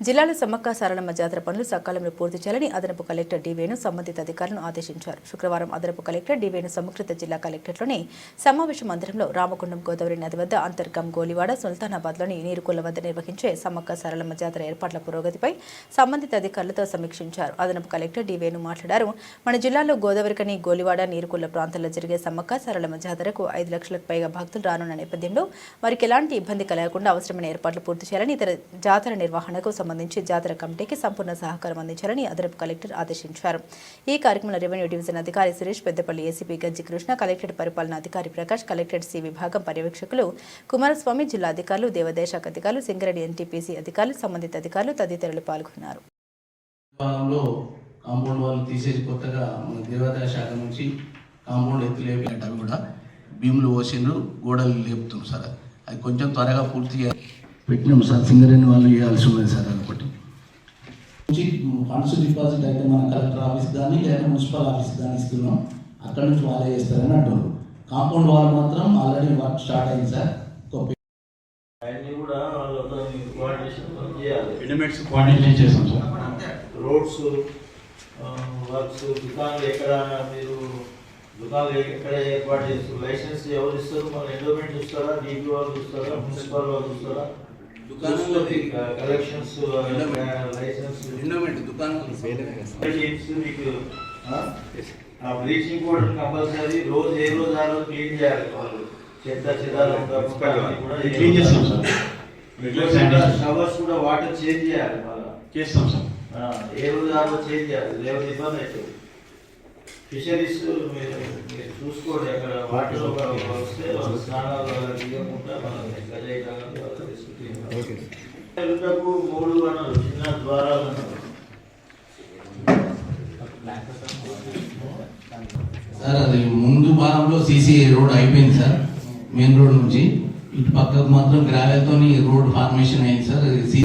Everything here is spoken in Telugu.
జిల్లాలో సమ్మక్క సారలమ్మ జాతర పనులు సకాలంలో పూర్తి చేయాలని అదనపు కలెక్టర్ డివేను సంబంధిత అధికారులను ఆదేశించారు. శుక్రవారం అదనపు కలెక్టర్ డివేను సమకృత జిల్లా కలెక్టర్లోని సమావేశ మందిరంలో రామకుండం గోదావరి నది వద్ద అంతర్గం గోలివాడ సుల్తానాబాద్లోని నీరుకొల్ల వద్ద నిర్వహించే సమ్మక్క సారలమ్మ జాతర ఏర్పాట్ల పురోగతిపై సంబంధిత అధికారులతో సమీక్షించారు. అదనపు కలెక్టర్ డివేను మాట్లాడారు. మన జిల్లాలో గోదావరికని గోలివాడ నీరుకొల్ల ప్రాంతాల్లో జరిగే సమ్మక్క సారలమ్మ జాతరకు ఐదు లక్షలకు పైగా భక్తులు రానున్న నేపథ్యంలో వారికి ఎలాంటి ఇబ్బంది కలగకుండా అవసరమైన ఏర్పాట్లు పూర్తి చేయాలని ఇతర జాతర నిర్వహణకు సంబంధించి జాతర కమిటీకి సంపూర్ణ సహకారం అందించాలని అదనపు కలెక్టర్ ఆదేశించారు. ఈ కార్యక్రమంలో రెవెన్యూ డివిజన్ అధికారి సురేష్ పెద్దపల్లి ఏసీపీ గంజి కృష్ణ కలెక్టరేట్ పరిపాలనా అధికారి ప్రకాష్ కలెక్టరేట్ సి విభాగం పర్యవేక్షకులు కుమారస్వామి జిల్లా అధికారులు దేవదేశాఖ అధికారులు సింగరెడ్డి ఎన్టీపీసీ అధికారులు సంబంధిత అధికారులు తదితరులు పాల్గొన్నారు. కాంపౌండ్ వాళ్ళు తీసేసి కొత్తగా మన దేవాదాయ శాఖ నుంచి కాంపౌండ్ ఎత్తి లేపి కూడా భీములు పోసిండ్రు గోడలు లేపుతున్నారు సార్. అది కొంచెం త్వరగా పూర్తి చేయాలి. పెట్టినాం సార్. సింగరేణి వాళ్ళు చేయాల్సి ఉన్నది సార్ నుంచి ఫండ్స్ డిపాజిట్ అయితే మన కలెక్టర్ ఆఫీస్ కానీ లేదా మున్సిపల్ ఆఫీస్ కానీ ఇస్తున్నాం. అక్కడ నుంచి వాళ్ళే చేస్తారని అంటున్నారు. కాంపౌండ్ వాల్ మాత్రం ఆల్రెడీ వర్క్ స్టార్ట్ అయింది సార్. ఒక అన్ని కూడా వాళ్ళతో కోఆర్డినేషన్ చేయాలి. ఎలిమెంట్స్ కోఆర్డినేషన్ చేస్తాం సార్. రోడ్స్ వర్క్స్ దుకాణాలు ఎక్కడ మీరు దుకాణాలు ఎక్కడ ఏర్పాటు చేస్తారు? లైసెన్స్ ఎవరు ఇస్తారు? మన ఎండోమెంట్ చూస్తారా? డీపీ వాళ్ళు చూస్తారా? మున్సిపల్ వాళ్ళు చూస్తారా? దుకాణంలో కలెక్షన్స్. లైసెన్స్ ఎండోమెంట్ దుకాణం చేసి మీకు ఆ? బ్లీచింగ్ కూడా కంపల్సరీ రోజు ఏ రోజు ఆ రోజు క్లీన్ చేయాలి వాళ్ళు. చెత్త చెదాలు కూడా క్లీన్ చేస్తాం సార్. షవర్స్ కూడా వాటర్ చేంజ్ చేయాలి మళ్ళీ. చేస్తాం సార్. ఏ రోజు ఆ రోజు చేంజ్ చేయాలి. లేకపోతే ఇబ్బంది అవుతుంది. ఫిషరీస్ మీరు చూసుకోండి అక్కడ వాటర్ వస్తే స్నానాలు దిగకుండా మనం గజాయి మూడు చిన్న ద్వారాలు సార్ అది ముందు భాగంలో సీసీ రోడ్ అయిపోయింది సార్ మెయిన్ రోడ్ నుంచి. ఇటు పక్కకు మాత్రం గ్రావెల్తో రోడ్ ఫార్మేషన్ అయింది సార్ అది